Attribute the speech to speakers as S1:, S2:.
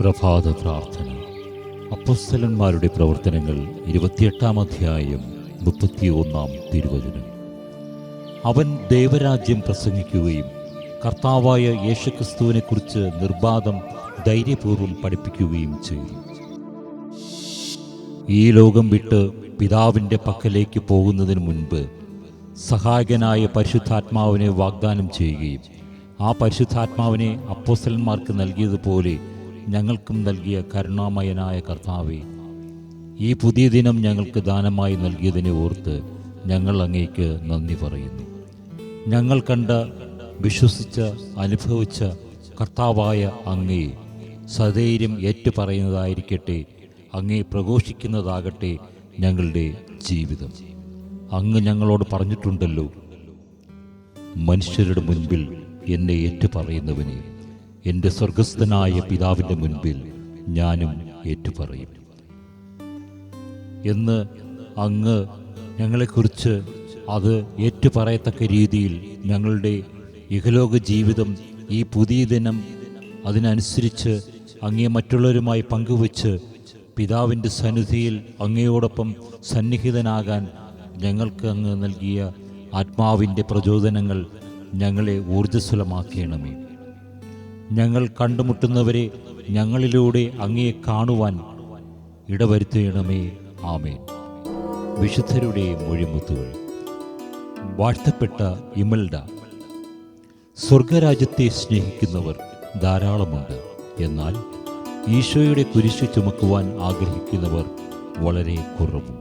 S1: പ്രഭാത പ്രാർത്ഥന അപ്പസ്തലന്മാരുടെ പ്രവർത്തനങ്ങൾ ഇരുപത്തിയെട്ടാം അധ്യായം മുപ്പത്തിയൊന്നാം തിരുവചനം. അവൻ ദേവരാജ്യം പ്രസംഗിക്കുകയും കർത്താവായ യേശുക്രിസ്തുവിനെക്കുറിച്ച് നിർബാധം ധൈര്യപൂർവം പഠിപ്പിക്കുകയും ചെയ്തു. ഈ ലോകം വിട്ട് പിതാവിന്റെ പക്കലേക്ക് പോകുന്നതിന് മുൻപ് സഹായകനായ പരിശുദ്ധാത്മാവിനെ വാഗ്ദാനം ചെയ്യുകയും ആ പരിശുദ്ധാത്മാവിനെ അപ്പോസ്റ്റലന്മാർക്ക് നൽകിയതുപോലെ ഞങ്ങൾക്കും നൽകിയ കരുണാമയനായ കർത്താവെ ഈ പുതിയ ദിനം ഞങ്ങൾക്ക് ദാനമായി നൽകിയതിനെ ഓർത്ത് ഞങ്ങൾ അങ്ങേക്ക് നന്ദി പറയുന്നു. ഞങ്ങൾ കണ്ട വിശ്വസിച്ച അനുഭവിച്ച കർത്താവായ അങ്ങേ സധൈര്യം ഏറ്റുപറയുന്നതായിരിക്കട്ടെ അങ്ങേ പ്രഘോഷിക്കുന്നതാകട്ടെ ഞങ്ങളുടെ ജീവിതം. അങ്ങ് ഞങ്ങളോട് പറഞ്ഞിട്ടുണ്ടല്ലോ മനുഷ്യരുടെ മുൻപിൽ എന്നെ ഏറ്റുപറയുന്നവനെ. എന്റെ സ്വർഗസ്ഥനായ പിതാവിന്റെ മുൻപിൽ ഞാനും ഏറ്റുപറയും. എന്ന് അങ്ങ് ഞങ്ങളെക്കുറിച്ച് അത് ഏറ്റുപറയത്തക്ക രീതിയിൽ ഞങ്ങളുടെ ഇഹലോക ജീവിതം ഈ പുതിയ ദിനം അതിനനുസരിച്ച് അങ്ങേ മറ്റുള്ളവരുമായി പങ്കുവച്ച് പിതാവിന്റെ സന്നിധിയിൽ അങ്ങയോടൊപ്പം സന്നിഹിതനാകാൻ ഞങ്ങൾക്ക് അങ്ങ് നൽകിയ ആത്മാവിന്റെ പ്രചോദനങ്ങൾ ഞങ്ങളെ ഊർജസ്വലമാക്കണമേ. ഞങ്ങൾ കണ്ടുമുട്ടുന്നവരെ ഞങ്ങളിലൂടെ അങ്ങയെ കാണുവാൻ ഇടവരുത്തേണമേ. ആമേൻ. വിശുദ്ധരുടെ മൊഴിമുത്തുകൾ. വാഴ്ത്തപ്പെട്ട ഇമൽഡ സ്വർഗരാജ്യത്തെ സ്നേഹിക്കുന്നവർ ധാരാളമുണ്ട്. എന്നാൽ ഈശോയുടെ കുരിശു ചുമക്കുവാൻ ആഗ്രഹിക്കുന്നവർ വളരെ കുറവും.